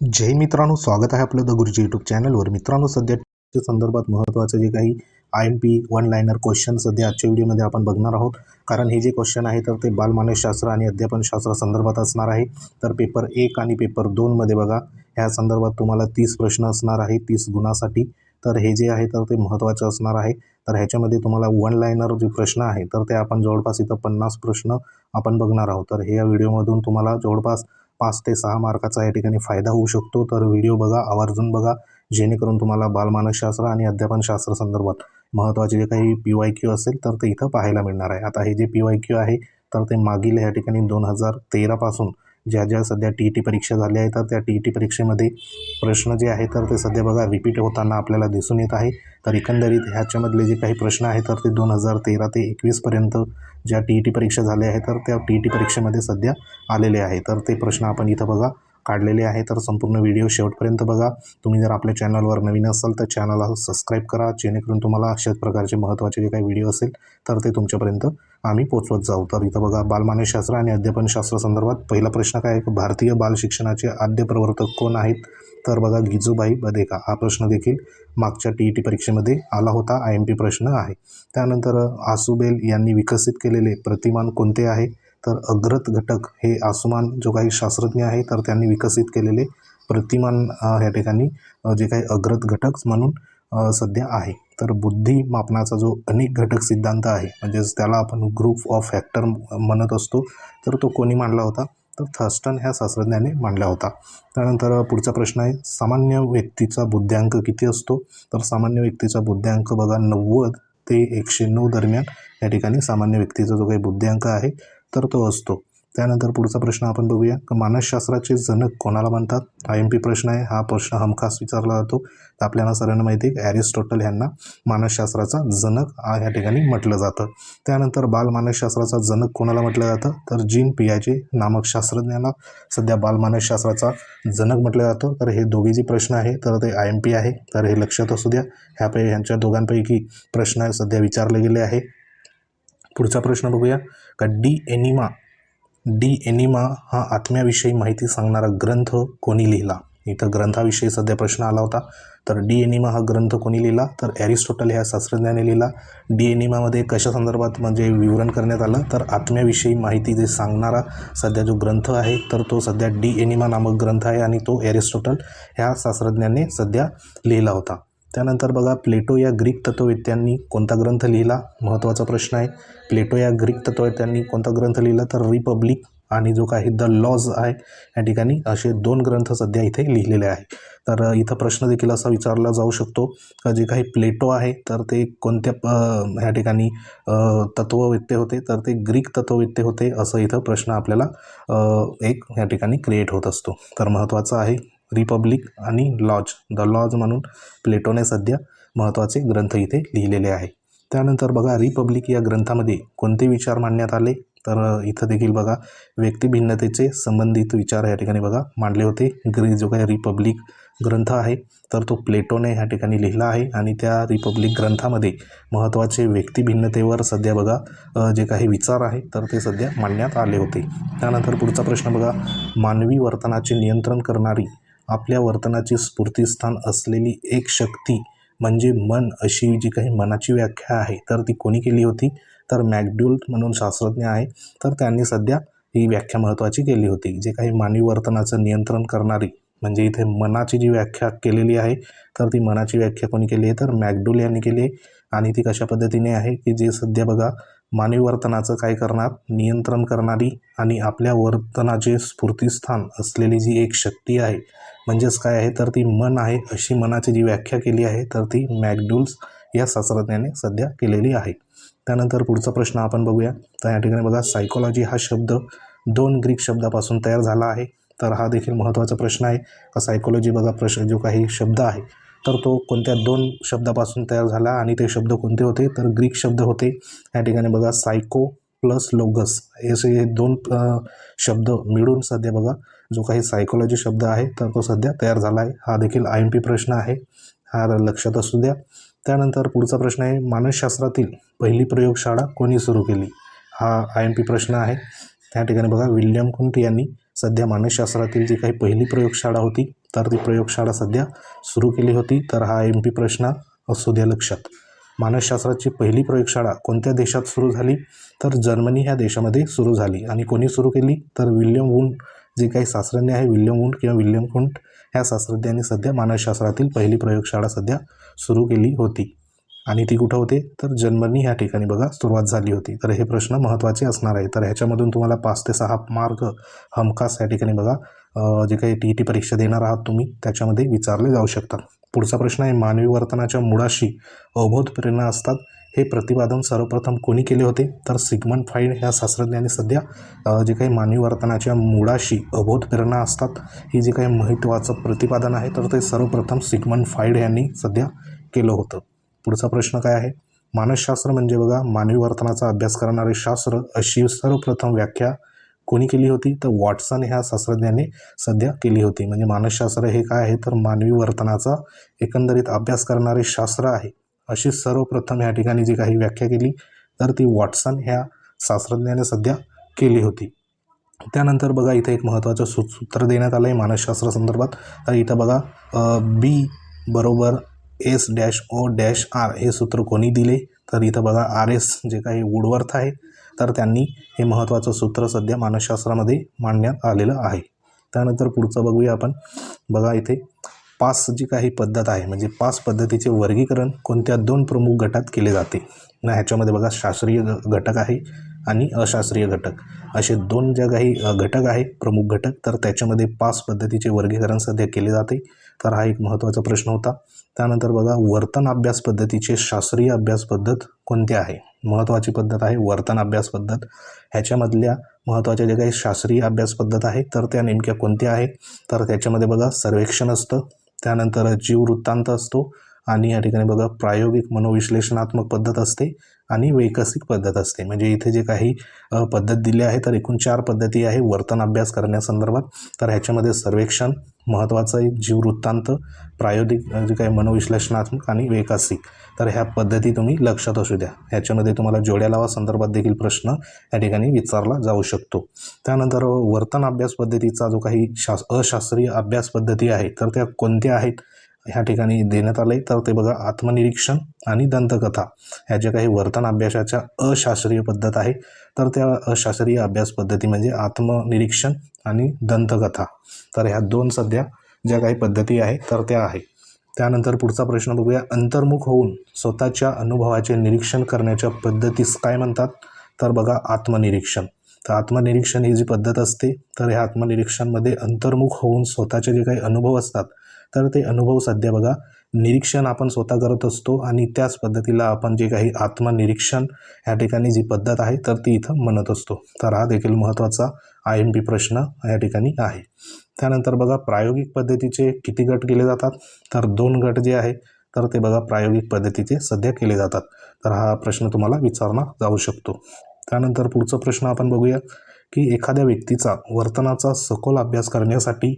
जय मित्रांनो स्वागत आहे आपलं द गुरुजी यूट्यूब चॅनलवर मित्रांनो सध्याच्या संदर्भात महत्त्वाचं जे काही I M P one liner question सध्या आजच्या व्हिडिओमध्ये आपण बघणार आहोत. कारण हे जे क्वेश्चन आहे तर ते बालमानसशास्त्र आणि अध्यापनशास्त्र संदर्भात असणार आहे. तर पेपर एक आणि पेपर दोनमध्ये बघा. ह्या संदर्भात तुम्हाला तीस प्रश्न असणार आहे तीस गुणासाठी. तर हे जे आहे तर ते महत्त्वाचं असणार आहे. तर ह्याच्यामध्ये तुम्हाला वन लायनर जे प्रश्न आहे तर ते आपण जवळपास इथं पन्नास प्रश्न आपण बघणार आहोत. तर हे या व्हिडिओमधून तुम्हाला जवळपास पाच ते सहा मार्काचा या ठिकाणी फायदा होऊ शकतो. तर व्हिडिओ बघा आवर्जून बघा. जेणेकरून तुम्हाला बालमानसशास्त्र आणि अध्यापनशास्त्र संदर्भात महत्त्वाचे जे काही पी वाय क्यू असेल तर ते इथं पाहायला मिळणार आहे. आता हे जे पी वाय क्यू आहे तर ते मागील या ठिकाणी दोन हजार तेरापासून ज्या ज्या सध्या टी ई टी परीक्षा झाल्या आहेत तर त्या टी ई टी परीक्षेमध्ये प्रश्न जे आहेत तर ते सध्या बघा रिपीट होताना आपल्याला दिसून येत आहे. तर एकंदरीत ह्याच्यामधले जे काही प्रश्न आहेत तर ते दोन हजार तेरा ते एकवीसपर्यंत ज्या टी ई टी परीक्षा झाल्या आहेत तर त्या टी ई टी परीक्षेमध्ये सध्या आलेले आहे तर ते प्रश्न आपण इथं बघा. काढलेले आहे तर संपूर्ण व्हिडिओ शेवटपर्यंत बघा. तुम्ही जर आपल्या चॅनलवर नवीन असाल तर चॅनलला सबस्क्राईब करा जेणेकरून तुम्हाला अशाच प्रकारचे महत्त्वाचे जे काही व्हिडिओ असेल तर ते तुमच्यापर्यंत आम्ही पोचवत जाऊ. तर इथं बघा बालमानसशास्त्र आणि अध्यापनशास्त्र संदर्भात पहिला प्रश्न काय आहे? की भारतीय बाल शिक्षणाचे आद्य प्रवर्तक कोण आहेत? तर बघा गिजूबाई बदेका. हा प्रश्न देखील मागच्या टी ई टी परीक्षेमध्ये आला होता आय एम पी प्रश्न आहे. त्यानंतर आसुबेल यांनी विकसित केलेले प्रतिमान कोणते आहे? तर अग्रत घटक हे आसमान जो काही शास्त्रज्ञ आहे तर त्यांनी विकसित केलेले प्रतिमान ह्या ठिकाणी जे काही अग्रत घटक म्हणून सध्या आहे. तर बुद्धी मापनाचा जो अनेक घटक सिद्धांत आहे म्हणजेच त्याला आपण ग्रुप ऑफ फॅक्टर म्हणत असतो तर तो कोणी मांडला होता? तर थर्स्टन ह्या शास्त्रज्ञाने मांडला होता. त्यानंतर पुढचा प्रश्न आहे सामान्य व्यक्तीचा बुद्ध्यांक किती असतो? तर सामान्य व्यक्तीचा बुद्ध्यांक बघा नव्वद ते एकशे नऊ दरम्यान. या ठिकाणी सामान्य व्यक्तीचा जो काही बुद्ध्यांक आहे तर तो असतो. त्यानंतर पुढचा प्रश्न आपण बघूया. की मानसशास्त्राचे जनक कोणाला म्हणतात? आय एम पी प्रश्न आहे. हा प्रश्न हमखास विचारला जातो. तर आपल्याला सरांना माहिती आहे की ॲरिस्टॉटल यांना मानसशास्त्राचा जनक हा ह्या ठिकाणी म्हटलं जातं. त्यानंतर बालमानसशास्त्राचा जनक कोणाला म्हटलं जातं? तर जीन पियाचे नामक शास्त्रज्ञाला. सध्या बालमानसशास्त्राचा जनक म्हटलं जातं. तर हे दोघे जे प्रश्न आहे तर ते आय एम पी आहे. तर हे लक्षात असू द्या. ह्यापैकी ह्यांच्या दोघांपैकी प्रश्न सध्या विचारले गेले आहे. पुढचा प्रश्न बघूया. का डी एनिमा? डी एनिमा हा आत्म्याविषयी माहिती सांगणारा ग्रंथ कोणी लिहिला? इथं ग्रंथाविषयी सध्या प्रश्न आला होता. तर डी एनिमा हा ग्रंथ कोणी लिहिला? तर ॲरिस्टॉटल ह्या शास्त्रज्ञाने लिहिला. डी एनिमामध्ये कशा संदर्भात म्हणजे विवरण करण्यात आलं? तर आत्म्याविषयी माहिती जे सांगणारा सध्या जो ग्रंथ आहे तर तो सध्या डी एनिमा नामक ग्रंथ आहे आणि तो ॲरिस्टॉटल ह्या शास्त्रज्ञाने सध्या लिहिला होता. त्यानंतर बघा प्लेटो या ग्रीक तत्ववेत्यांनी कोणता ग्रंथ लिहिला? महत्त्वाचा प्रश्न आहे. प्लेटो या ग्रीक तत्ववेत्यांनी कोणता ग्रंथ लिहिला? तर रिपब्लिक आणि जो काही द लॉज आहे या ठिकाणी असे दोन ग्रंथ सध्या इथे लिहिलेले आहे. तर इथं प्रश्न देखील असा विचारला जाऊ शकतो का जे काही प्लेटो आहे तर ते कोणत्या ह्या ठिकाणी तत्ववेत्ते होते? तर ते ग्रीक तत्ववेत्ते होते असं इथं प्रश्न आपल्याला एक या ठिकाणी क्रिएट होत असतो. तर महत्त्वाचं आहे रिपब्लिक आणि लॉज. द लॉज म्हणून प्लेटोने सध्या महत्त्वाचे ग्रंथ इथे लिहिलेले आहे. त्यानंतर बघा रिपब्लिक या ग्रंथामध्ये कोणते विचार मांडण्यात आले? तर इथं देखील बघा व्यक्तिभिन्नतेचे संबंधित विचार या ठिकाणी बघा मांडले होते. ग्री जो काही रिपब्लिक ग्रंथ आहे तर तो प्लेटोने ह्या ठिकाणी लिहिला आहे. आणि त्या रिपब्लिक ग्रंथामध्ये महत्त्वाचे व्यक्तिभिन्नतेवर सध्या बघा जे काही विचार आहे तर ते सध्या मांडण्यात आले होते. त्यानंतर पुढचा प्रश्न बघा मानवी वर्तनाचे नियंत्रण करणारी आपल्या वर्तनाचे स्फूर्तीस्थान असलेली एक शक्ती म्हणजे मन अशी जी काही मनाची व्याख्या आहे तर ती कोणी केली होती? तर मॅकडुल म्हणून शास्त्रज्ञ आहे. तर त्यांनी सध्या ही व्याख्या महत्त्वाची केली होती जे काही मानवी वर्तनाचं नियंत्रण करणारी म्हणजे इथे मनाची जी व्याख्या केलेली आहे तर ती मनाची व्याख्या कोणी केली आहे? तर मॅकडुल यांनी केली आहे. आणि ती कशा पद्धतीने आहे की जे सध्या बघा मानवी वर्तनाचं काय करणार? नियंत्रण करणारी आणि आपल्या वर्तनाचे स्फूर्तीस्थान असलेली जी एक शक्ती आहे म्हणजेच काय आहे? तर ती मन आहे. अशी मनाची जी व्याख्या केली आहे तर ती मॅकडूल्स या शास्त्रज्ञाने सध्या केलेली आहे. त्यानंतर पुढचा प्रश्न आपण बघूया. तर या ठिकाणी बघा सायकोलॉजी हा शब्द दोन ग्रीक शब्दापासून तयार झाला आहे. तर हा देखील महत्त्वाचा प्रश्न आहे. का सायकोलॉजी बघा प्रश्न जो काही शब्द आहे तर तो कोणत्या दोन शब्दापासून तयार झाला आणि ते शब्द कोणते होते? तर ग्रीक शब्द होते. या ठिकाणी बघा सायको प्लस लोगस असे हे दोन शब्द मिळून सध्या बघा जो काही सायकोलॉजी शब्द आहे तर तो सध्या तयार झाला आहे. हा देखील आय एम पी प्रश्न आहे. हा लक्षात असू द्या. त्यानंतर पुढचा प्रश्न आहे मानसशास्त्रातील पहिली प्रयोगशाळा कोणी सुरू केली? हा आय एम पी प्रश्न आहे. त्या ठिकाणी बघा विल्यम कुंट यांनी सध्या मानसशास्त्रातील जी काही पहिली प्रयोगशाळा होती तर ती प्रयोगशाळा सध्या सुरू केली होती. तर हा एम पी प्रश्न असू द्या लक्षात. मानसशास्त्राची पहिली प्रयोगशाळा कोणत्या देशात सुरू झाली? तर जर्मनी ह्या देशामध्ये सुरू झाली. आणि कोणी सुरू केली? तर विल्यम वुंड. जे काही शास्त्रज्ञ आहे विल्यम वुंड किंवा विल्यम कुंट ह्या शास्त्रज्ञांनी सध्या मानसशास्त्रातील पहिली प्रयोगशाळा सध्या सुरू केली होती. आणि ती कुठं होते? तर जर्मनी ह्या ठिकाणी बघा सुरुवात झाली होती. तर हे प्रश्न महत्त्वाचे असणार आहे. तर ह्याच्यामधून तुम्हाला पाच ते सहा मार्क हमखास या ठिकाणी बघा जे काही टी ई टी परीक्षा देणार आहात तुम्ही त्याच्यामध्ये विचारले जाऊ शकतात. पुढचा प्रश्न आहे मानवी वर्तनाच्या मुळाशी अवबोध प्रेरणा असतात. हे प्रतिपादन सर्वप्रथम कोणी केले होते? तर सिगमंड फाईड ह्या शास्त्रज्ञांनी सध्या जे काही मानवी वर्तनाच्या मुळाशी अबोध प्रेरणा असतात ही जे काही महत्त्वाचं प्रतिपादन आहे तर ते सर्वप्रथम सिगमंड फाईड यांनी सध्या केलं होतं. पुढचा प्रश्न काय आहे? मानसशास्त्र म्हणजे बघा मानवी वर्तनाचा अभ्यास करणारे शास्त्र अशी सर्वप्रथम व्याख्या कोणी केली होती? तर वॉटसन ह्या शास्त्रज्ञाने सध्या केली होती. म्हणजे मानसशास्त्र हे काय आहे? तर मानवी वर्तनाचा एकंदरीत अभ्यास करणारे शास्त्र आहे. अशी सर्वप्रथम ह्या ठिकाणी जी काही व्याख्या केली तर ती वॉटसन ह्या शास्त्रज्ञाने सध्या केली होती. त्यानंतर बघा इथे एक महत्त्वाचं सूत्र देण्यात आलं आहे मानसशास्त्र संदर्भात. तर इथं बघा बी बरोबर S dash O dash R हे सूत्र कोणी दिले? तर इथं बघा आर एस जे काही वुडवर्थ आहे तर त्यांनी हे महत्त्वाचं सूत्र सध्या मानसशास्त्रामध्ये मांडण्यात आलेलं आहे. त्यानंतर पुढचं बघूया आपण. बघा इथे पास जी काही पद्धत आहे म्हणजे पास पद्धतीचे वर्गीकरण कोणत्या दोन प्रमुख गटात केले जाते? ना ह्याच्यामध्ये बघा शास्त्रीय ग- घटक आहे आणि अशास्त्रीय घटक. असे दोन ज्या काही घटक आहे प्रमुख घटक तर त्याच्यामध्ये पास पद्धतीचे वर्गीकरण सध्या केले जाते. तर हा एक महत्त्वाचा प्रश्न होता. त्यानंतर बघा वर्तन अभ्यास पद्धतीचे शास्त्रीय अभ्यास पद्धत कोणते आहे? महत्त्वाची पद्धत आहे वर्तन अभ्यास पद्धत. ह्याच्यामधल्या महत्त्वाच्या ज्या काही शास्त्रीय अभ्यास पद्धत आहे तर त्या नेमक्या कोणत्या आहे तर त्याच्यामध्ये बघा सर्वेक्षण असतं. त्यानंतर जीववृत्तांत असतो. आणि या ठिकाणी बघा प्रायोगिक मनोविश्लेषणात्मक पद्धत असते आणि वैकसिक पद्धत असते. म्हणजे इथे जे काही पद्धत दिली आहे तर एकूण चार पद्धती आहे वर्तन अभ्यास करण्यासंदर्भात. तर ह्याच्यामध्ये सर्वेक्षण महत्त्वाचं आहे जीववृत्तांत प्रायोगिक जे काही मनोविश्लेषणात्मक आणि वैकसिक. तर ह्या पद्धती तुम्ही लक्षात असू द्या. ह्याच्यामध्ये तुम्हाला जोड्या लावा संदर्भात देखील प्रश्न या ठिकाणी विचारला जाऊ शकतो. त्यानंतर वर्तन अभ्यास पद्धतीचा जो काही शास अशास्त्रीय अभ्यास पद्धती आहे तर त्या कोणत्या आहेत? ह्या ठिकाणी देण्यात आले तर ते बघा आत्मनिरीक्षण आणि दंतकथा ह्या ज्या काही वर्तन अभ्यासाच्या अशास्त्रीय पद्धत आहे तर त्या अशास्त्रीय अभ्यास पद्धती म्हणजे आत्मनिरीक्षण आणि दंतकथा. तर ह्या दोन सध्या ज्या काही पद्धती आहे तर त्या आहे त्यानंतर पुढचा प्रश्न बघूया. अंतर्मुख होऊन स्वतःच्या अनुभवाचे निरीक्षण करण्याच्या पद्धतीस काय म्हणतात? तर बघा आत्मनिरीक्षण. तर आत्मनिरीक्षण ही जी पद्धत असते तर ह्या आत्मनिरीक्षणमध्ये अंतर्मुख होऊन स्वतःचे जे काही अनुभव असतात तर ते अनुभव सध्या बघा निरीक्षण आपण स्वतः करत असतो आणि त्याच पद्धतीला आपण जे काही आत्मनिरीक्षण या ठिकाणी जी पद्धत आहे तर ती इथं म्हणत असतो. तर हा देखील महत्त्वाचा आय एम पी प्रश्न या ठिकाणी आहे. त्यानंतर बघा प्रायोगिक पद्धतीचे किती गट केले जातात? तर दोन गट जे आहे तर ते बघा प्रायोगिक पद्धतीचे सध्या केले जातात. तर हा प्रश्न तुम्हाला विचारला जाऊ शकतो. त्यानंतर पुढचा प्रश्न आपण बघूया की एखाद्या व्यक्तीचा वर्तनाचा सखोल अभ्यास करण्यासाठी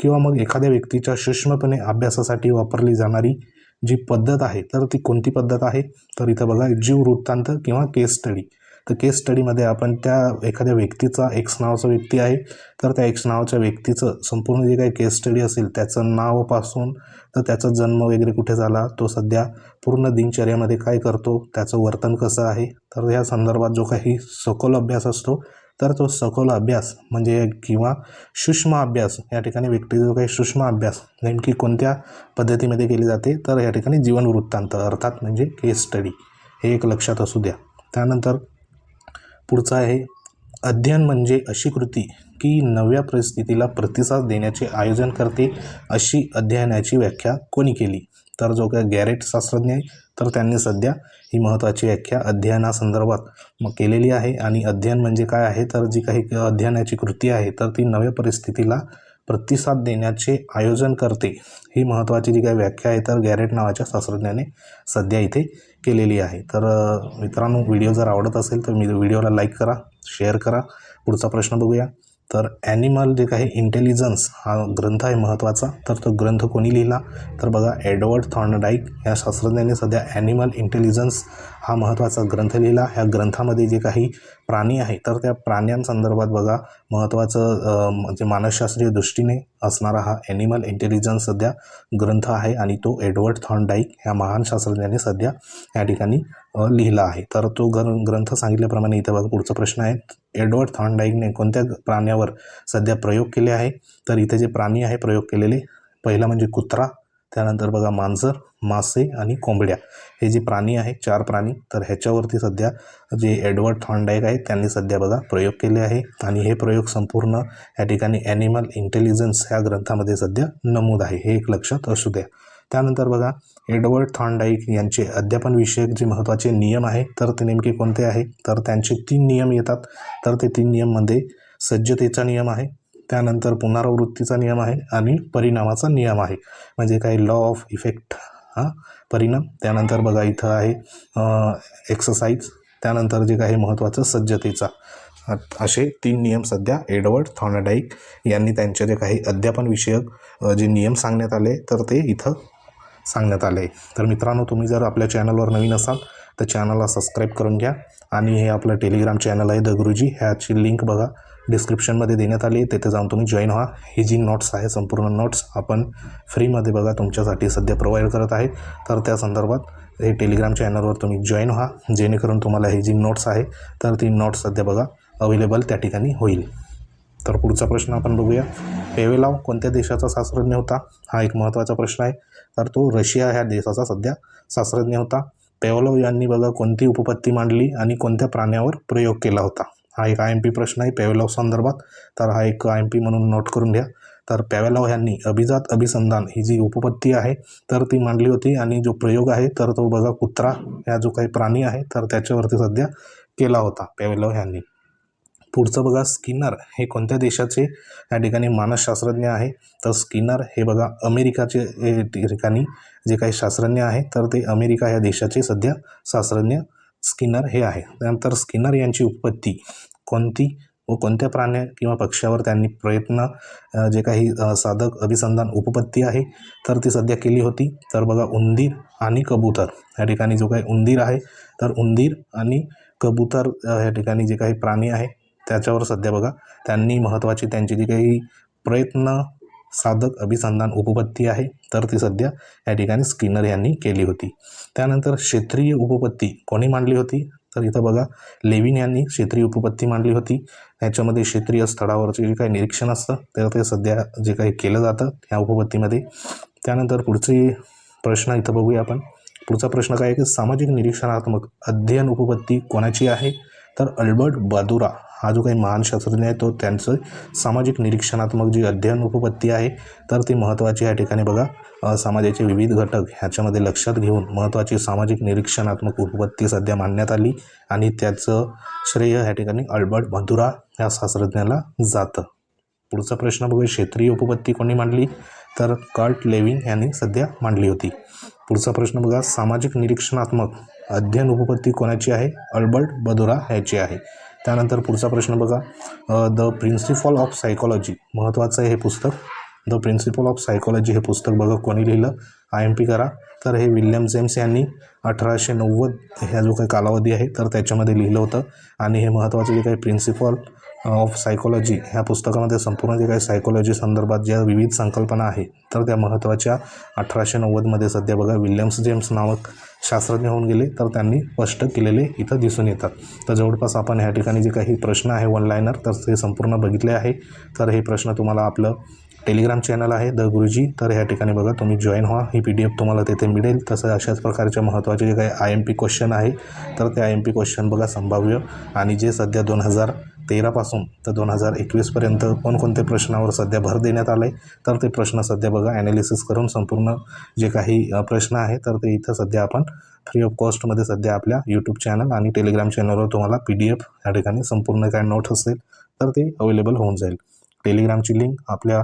किंवा मग एखाद्या व्यक्तीच्या सूक्ष्मपणे अभ्यासासाठी वापरली जाणारी जी पद्धत आहे तर ती कोणती पद्धत आहे? तर इथं बघा जीव वृत्तांत किंवा केस स्टडी तर केस स्टडीमध्ये आपण त्या एखाद्या व्यक्तीचा एक्स नावाचा व्यक्ती आहे तर त्या एक्स नावाच्या व्यक्तीचं संपूर्ण जे काही केस स्टडी असेल त्याचं नावापासून तर त्याचा जन्म वगैरे कुठे झाला तो सध्या पूर्ण दिनचर्यामध्ये काय करतो त्याचं वर्तन कसं आहे? तर ह्या संदर्भात जो काही सखोल अभ्यास असतो तर तो सखोल अभ्यास म्हणजे किंवा सूक्ष्म अभ्यास या ठिकाणी व्यक्तीचा जो काही सूक्ष्म अभ्यास नेमकी कोणत्या पद्धतीमध्ये केली जाते तर या ठिकाणी जीवन वृत्तांत अर्थात म्हणजे केस स्टडी हे एक लक्षात असू द्या. त्यानंतर पुढचं आहे अध्ययन म्हणजे अशी कृती की नव्या परिस्थितीला प्रतिसाद देण्याचे आयोजन करते अशी अध्ययनाची व्याख्या कोणी केली? तर जो काय गॅरेट शास्त्रज्ञ आहे तर त्यांनी सध्या ही महत्त्वाची व्याख्या अध्ययनासंदर्भात मग केलेली आहे. आणि अध्ययन म्हणजे काय आहे? तर जी काही अध्ययनाची कृती आहे तर ती नव्या परिस्थितीला प्रतिसाद देण्याचे आयोजन करते. ही महत्त्वाची जी काही व्याख्या आहे तर गॅरेट नावाच्या शास्त्रज्ञाने सध्या इथे केलेली आहे. तर मित्रांनो व्हिडिओ जर आवडत असेल तर मी व्हिडिओला लाईक करा शेअर करा. पुढचा प्रश्न बघूया. तर ॲनिमल जे काही इंटेलिजन्स हा ग्रंथ आहे महत्त्वाचा तर तो ग्रंथ कोणी लिहिला? तर बघा एडवर्ड थॉर्नडाईक या शास्त्रज्ञाने सध्या ॲनिमल इंटेलिजन्स हा महत्त्वाचा ग्रंथ लिहिला. ह्या ग्रंथामध्ये जे काही प्राणी आहे तर त्या प्राण्यांसंदर्भात बघा महत्त्वाचं म्हणजे मानसशास्त्रीय दृष्टीने असणारा हा ॲनिमल इंटेलिजन्स सध्या ग्रंथ आहे आणि तो एडवर्ड थॉर्नडाईक ह्या महान शास्त्रज्ञाने सध्या या ठिकाणी लिहिला आहे. तर तो ग्र ग्रंथ सांगितल्याप्रमाणे इथे बघा पुढचा प्रश्न आहे. एडवर्ड थॉर्नडाईकने कोणत्या प्राण्यावर सध्या प्रयोग केले आहे? तर इथे जे प्राणी आहे प्रयोग केलेले पहिला म्हणजे कुत्रा त्यानंतर बघा मांजर मासे आणि कोंबड्या. हे जे प्राणी आहे चार प्राणी तर ह्याच्यावरती सध्या जे एडवर्ड थॉर्नडाईक आहे त्यांनी सध्या बघा प्रयोग केले आहे. आणि हे प्रयोग संपूर्ण या ठिकाणी ॲनिमल इंटेलिजन्स ह्या ग्रंथामध्ये सध्या नमूद आहे. हे एक लक्षात असू द्या. त्यानंतर बघा एडवर्ड थॉर्नडाईक यांचे अध्यापन विषयक जे महत्त्वाचे नियम आहे तर ते नेमके कोणते आहे? तर त्यांचे तीन नियम येतात. तर ते तीन नियममध्ये सज्जतेचा नियम आहे त्यानंतर पुनरावृत्तीचा नियम आहे आणि परिणामाचा नियम आहे. म्हणजे काही लॉ ऑफ इफेक्ट हां परिणाम. त्यानंतर बघा इथं आहे एक्सरसाइज त्यानंतर जे काही महत्त्वाचं सज्जतेचा. असे तीन नियम सध्या एडवर्ड थॉर्नडाईक यांनी त्यांचे जे काही अध्यापनविषयक जे नियम सांगण्यात आले तर ते इथं सांगण्यात आले. तर मित्रांनो तुम्ही जर आपल्या चॅनलवर नवीन असाल तर चॅनलला सबस्क्राईब करून घ्या. आणि हे आपलं टेलिग्राम चॅनल आहे द गुरुजी. ह्याची लिंक बघा. डिस्क्रिप्शनमध्ये देण्यात आली तेथे तिथे जाऊन तुम्ही जॉईन व्हा. ही जी नोट्स आहे संपूर्ण नोट्स आपण फ्रीमध्ये बघा तुमच्यासाठी सध्या प्रोव्हाइड करत आहे. तर त्या संदर्भात हे टेलिग्राम चॅनलवर तुम्ही जॉईन व्हा. जेणेकरून तुम्हाला ही जी नोट्स आहे तर ती नोट्स सध्या बघा अवेलेबल त्या ठिकाणी होईल. तर पुढचा प्रश्न आपण बघूया. पेवेलाव कोणत्या देशाचा शास्त्रज्ञ होता? हा एक महत्त्वाचा प्रश्न आहे. तर तो रशिया ह्या देशाचा सध्या शास्त्रज्ञ होता. पेवलव यांनी बघा कोणती उपपत्ती मांडली आणि कोणत्या प्राण्यावर प्रयोग केला होता? हा एक आय एम पी प्रश्न आहे पॅवेलॉव संदर्भात. तर हा एक आय एम पी म्हणून नोट करून घ्या. तर पॅवेलॉव यांनी अभिजात अभिसंधान ही जी उपपत्ती आहे तर ती मांडली होती आणि जो प्रयोग आहे तर तो बघा कुत्रा या जो काही प्राणी आहे तर त्याच्यावरती सध्या केला होता पॅवेलॉव यांनी पुढचं बघा स्किनर हे कोणत्या देशाचे या ठिकाणी मानसशास्त्रज्ञ आहे? तर स्किनर हे बघा अमेरिकाचे ठिकाणी जे काही शास्त्रज्ञ आहे तर ते अमेरिका या देशाचे सध्या शास्त्रज्ञ स्किनर हे आहे. त्यानंतर स्किनर यांची उत्पत्ती कोणती व कोणत्या प्राण्या किंवा पक्ष्यावर त्यांनी प्रयत्न जे काही साधक अभिसंधान उपपत्ती आहे तर ती सध्या केली होती. तर बघा उंदीर आणि कबूतर या ठिकाणी जो काही उंदीर आहे तर उंदीर आणि कबूतर या ठिकाणी जे काही प्राणी आहे त्याच्यावर सध्या बघा त्यांनी महत्त्वाची त्यांची जी काही प्रयत्न साधक अभिसंधान उपपत्ती आहे. तर ती सध्या या ठिकाणी स्किनर यांनी केली होती. त्यानंतर क्षेत्रीय उपपत्ती कोणी मांडली होती? तर इथं बघा लेविन यांनी क्षेत्रीय उपपत्ती मांडली होती. याच्यामध्ये क्षेत्रीय स्थळावरचे जे काही निरीक्षण असतं तर ते सध्या जे काही केलं जातं ह्या उपपत्तीमध्ये. त्यानंतर पुढची प्रश्न इथं बघूया आपण. पुढचा प्रश्न काय आहे की सामाजिक निरीक्षणात्मक अध्ययन उपपत्ती कोणाची आहे? तर अल्बर्ट बादुरा हा जो काही महान शास्त्रज्ञ आहे तो त्यांचं सामाजिक निरीक्षणात्मक जी अध्ययन उपपत्ती आहे तर ती महत्त्वाची या ठिकाणी बघा. समाजाचे विविध घटक ह्याच्यामध्ये लक्षात घेऊन महत्त्वाची सामाजिक निरीक्षणात्मक उपपत्ती सध्या मांडण्यात आली आणि त्याचं श्रेय ह्या ठिकाणी अल्बर्ट मधुरा ह्या शास्त्रज्ञाला जातं. पुढचा प्रश्न बघूया क्षेत्रीय उपपत्ती कोणी मांडली? तर कार्ट लेविन यांनी सध्या मांडली होती. पुढचा प्रश्न बघा सामाजिक निरीक्षणात्मक अध्ययन उपपत्ती कोणाची आहे? अल्बर्ट बदुरा ह्याची आहे. त्यानंतर पुढचा प्रश्न बघा. द प्रिन्सिपल ऑफ सायकॉलॉजी महत्त्वाचं आहे हे पुस्तक. द प्रिन्सिपल ऑफ सायकॉलॉजी हे पुस्तक बघा कोणी लिहिलं? आय एम पी करा. तर हे विल्यम जेम्स यांनी अठराशे नव्वद ह्या जो काही कालावधी आहे तर त्याच्यामध्ये लिहिलं होतं. आणि हे महत्त्वाचं जे काही प्रिन्सिपल ऑफ सायकॉलॉजी. ह्या पुस्तकामध्ये संपूर्ण जे काही सायकॉलॉजी संदर्भात ज्या विविध संकल्पना आहे तर त्या महत्त्वाच्या अठराशे नव्वदमध्ये सध्या बघा विल्यम्स जेम्स नावक शास्त्रज्ञ होऊन गेले तर त्यांनी स्पष्ट केलेले इथं दिसून येतात. तर जवळपास आपण ह्या ठिकाणी जे काही प्रश्न आहे वन लायनर तर ते संपूर्ण बघितले आहे. तर हे प्रश्न तुम्हाला आपलं टेलिग्राम चॅनल आहे द गुरुजी. तर ह्या ठिकाणी बघा तुम्ही जॉईन व्हा. ही पी डी एफ तुम्हाला तिथे मिळेल. तसं अशाच प्रकारच्या महत्त्वाचे जे काही आय एम पी क्वेश्चन आहे तर ते आय एम पी क्वेश्चन बघा संभाव्य. आणि जे सध्या दोन हजार तेरापासून तर दोन हजार एकवीसपर्यंत कोणकोणते प्रश्नावर सध्या भर देण्यात आला आहे तर ते प्रश्न सध्या बघा ॲनालिसिस करून संपूर्ण जे काही प्रश्न आहे तर ते इथं सध्या आपण फ्री ऑफ कॉस्टमध्ये सध्या आपल्या यूट्यूब चॅनल आणि टेलिग्राम चॅनलवर तुम्हाला पी डी एफ या ठिकाणी संपूर्ण काय नोट असेल तर ते अवेलेबल होऊन जाईल. टेलिग्रामची लिंक आपल्या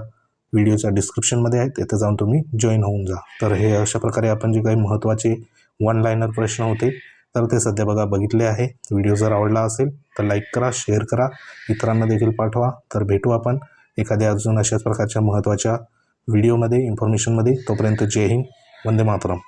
व्हिडिओच्या डिस्क्रिप्शनमध्ये आहे तिथे जाऊन तुम्ही जॉईन होऊन जा. तर हे अशा प्रकारे आपण जे काही महत्त्वाचे वन लायनर प्रश्न होते तर ते सध्या बघा बघितले आहे. व्हिडिओ जर आवडला असेल तर लाईक करा शेअर करा. इतरांना देखील पाठवा. तर भेटू आपण एखाद्या अजून अशाच प्रकारच्या महत्त्वाच्या व्हिडिओमध्ये इन्फॉर्मेशनमध्ये तोपर्यंत जय हिंद. वंदे मातरम.